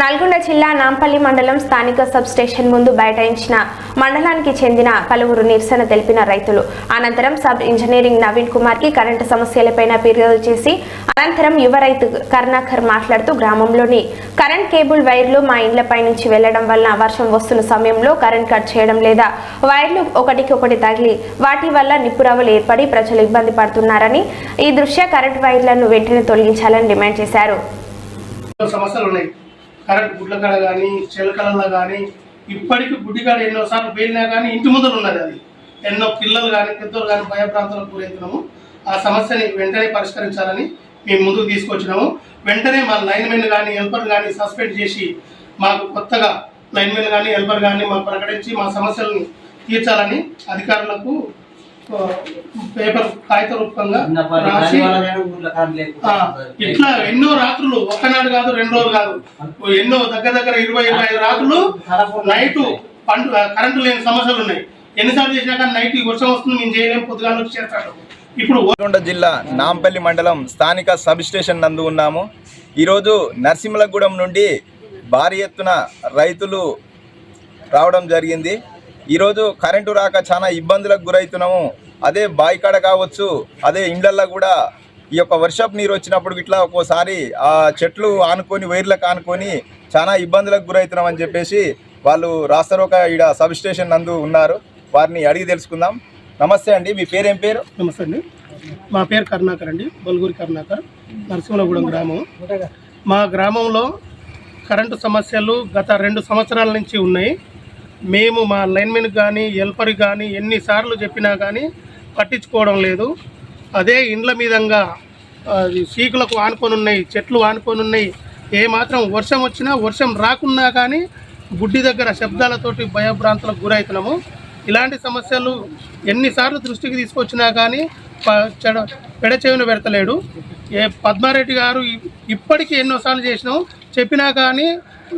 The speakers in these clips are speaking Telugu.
నల్గొండ జిల్లా నాంపల్లి మండలం స్థానిక సబ్ స్టేషన్ ముందు బైఠాయించిన మండలానికి చెందిన పలువురు నిరసన తెలిపిన రైతులు. అనంతరం సబ్ ఇంజనీరింగ్ నవీన్ కుమార్కి కరెంటు సమస్యలపై ఫిర్యాదు చేసి అనంతరం యువ రైతు కరుణాకర్ మాట్లాడుతూ గ్రామంలోని కరెంట్ కేబుల్ వైర్లు మా ఇండ్లపై నుంచి వెళ్ళడం వలన వర్షం వస్తున్న సమయంలో కరెంట్ కట్ చేయడం లేదా వైర్లు ఒకటికి ఒకటి తగిలి వాటి వల్ల నిప్పురవలు ఏర్పడి ప్రజలు ఇబ్బంది పడుతున్నారని ఈ దృష్ట్యా కరెంట్ వైర్లను వెంటనే తొలగించాలని డిమాండ్ చేశారు. సమస్యలు ఉన్నాయి. కరెంట్ గుడ్లకాడ కానీ చిలకలలో కానీ ఇప్పటికీ గుడ్డికాడ ఎన్నోసార్లు పేలినా కానీ ఇంటి ముందర ఉన్నది అది. ఎన్నో పిల్లలు కానీ పెద్దలు కానీ భయప్రాంతాలకు గురవుతున్నాము. ఆ సమస్యని వెంటనే పరిష్కరించాలని మేము ముందుకు తీసుకొచ్చినాము. వెంటనే మా లైన్మెన్ కానీ హెల్పర్ కానీ సస్పెండ్ చేసి మాకు కొత్తగా లైన్మెన్ కానీ హెల్పర్ కానీ మాకు ప్రకటించి మా సమస్యలను తీర్చాలని అధికారులకు పేపర్ కాగిత రూపంగా రాసి ఇట్లా ఎన్నో రాత్రులు ఒక్కనాడు కాదు రెండు రోజులు కాదు. ఎన్నో దగ్గర దగ్గర ఇరవై ఇరవై ఐదు రాత్రులు నైట్ పండు కరెంటు లేని సమస్యలు ఉన్నాయి. ఎన్నిసార్లు చేసినా కానీ నైట్ వర్షం వస్తుంది మేము చేయలేము పొద్దుగాల వచ్చి చేస్తాడు ఇప్పుడు నల్గొండ జిల్లా నాంపల్లి మండలం స్థానిక సబ్ స్టేషన్ నందు ఉన్నాము. ఈరోజు నరసింహలగూడెం నుండి భారీ ఎత్తున రైతులు రావడం జరిగింది. ఈరోజు కరెంటు రాక చాలా ఇబ్బందులకు గురవుతున్నాము అదే బాయికాడ కావచ్చు అదే ఇండ్లల్లో కూడా ఈ యొక్క వర్షపు నీరు వచ్చినప్పుడు ఇట్లా ఒక్కోసారి ఆ చెట్లు ఆనుకొని వైర్లకు ఆనుకొని చాలా ఇబ్బందులకు గురవుతున్నాం అని చెప్పేసి వాళ్ళు రాస్తారోక ఈడ సబ్ స్టేషన్ నందు ఉన్నారు. వారిని అడిగి తెలుసుకుందాం. నమస్తే అండి మీ పేరేం పేరు? నమస్తే అండి. మా పేరు కరుణాకర్ అండి బొల్గూరి కరుణాకర్ నరసింహలగూడెం గ్రామం. మా గ్రామంలో కరెంటు సమస్యలు గత రెండు సంవత్సరాల నుంచి ఉన్నాయి. మేము మా లైన్మెన్ కానీ హెల్పర్ కానీ ఎన్నిసార్లు చెప్పినా కానీ పట్టించుకోవడం లేదు. అదే ఇండ్ల మీదంగా చీకులకు సీకులకు ఆనుకొని ఉన్నాయి చెట్లు ఆనుకొని ఉన్నాయి ఏ మాత్రం వర్షం వచ్చినా వర్షం రాకున్నా కానీ గుడ్డి దగ్గర శబ్దాలతోటి భయభ్రాంతులకు గురవుతున్నాము ఇలాంటి సమస్యలు ఎన్నిసార్లు దృష్టికి తీసుకొచ్చినా కానీ చెడ పెడచెవిన పెడతలేడు. ఏ పద్మారెడ్డి గారు ఇప్పటికీ ఎన్నోసార్లు చేసినాం. చెప్పినా కానీ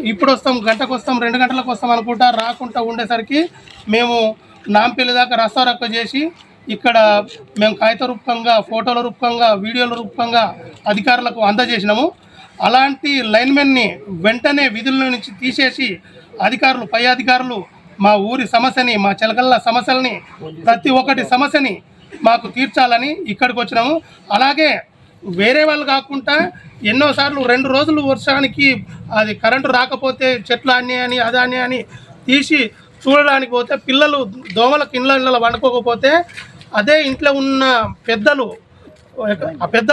ఇప్పుడు వస్తాం గంటకు వస్తాం రెండు గంటలకు వస్తాం అనుకుంటా రాకుండా ఉండేసరికి మేము నాంపల్లి దాకా రస్తారక్క చేసి ఇక్కడ మేము కాగిత రూపంగా ఫోటోల రూపంగా వీడియోల రూపంగా అధికారులకు అందజేసినాము. అలాంటి లైన్మెన్ని వెంటనే విధుల నుంచి తీసేసి అధికారులు పై అధికారులు మా ఊరి సమస్యని మా చిలకల్ల సమస్యల్ని ప్రతి ఒక్కటి సమస్యని మాకు తీర్చాలని ఇక్కడికి వచ్చినాము అలాగే వేరే వాళ్ళు కాకుండా ఎన్నోసార్లు రెండు రోజులు వర్షానికి అది కరెంటు రాకపోతే చెట్లు అన్నీ అని అదాన్ని అని తీసి చూడడానికి పోతే పిల్లలు దోమలకు ఇండ్ల ఇళ్ళ వండుకోకపోతే అదే ఇంట్లో ఉన్న పెద్దలు ఆ పెద్ద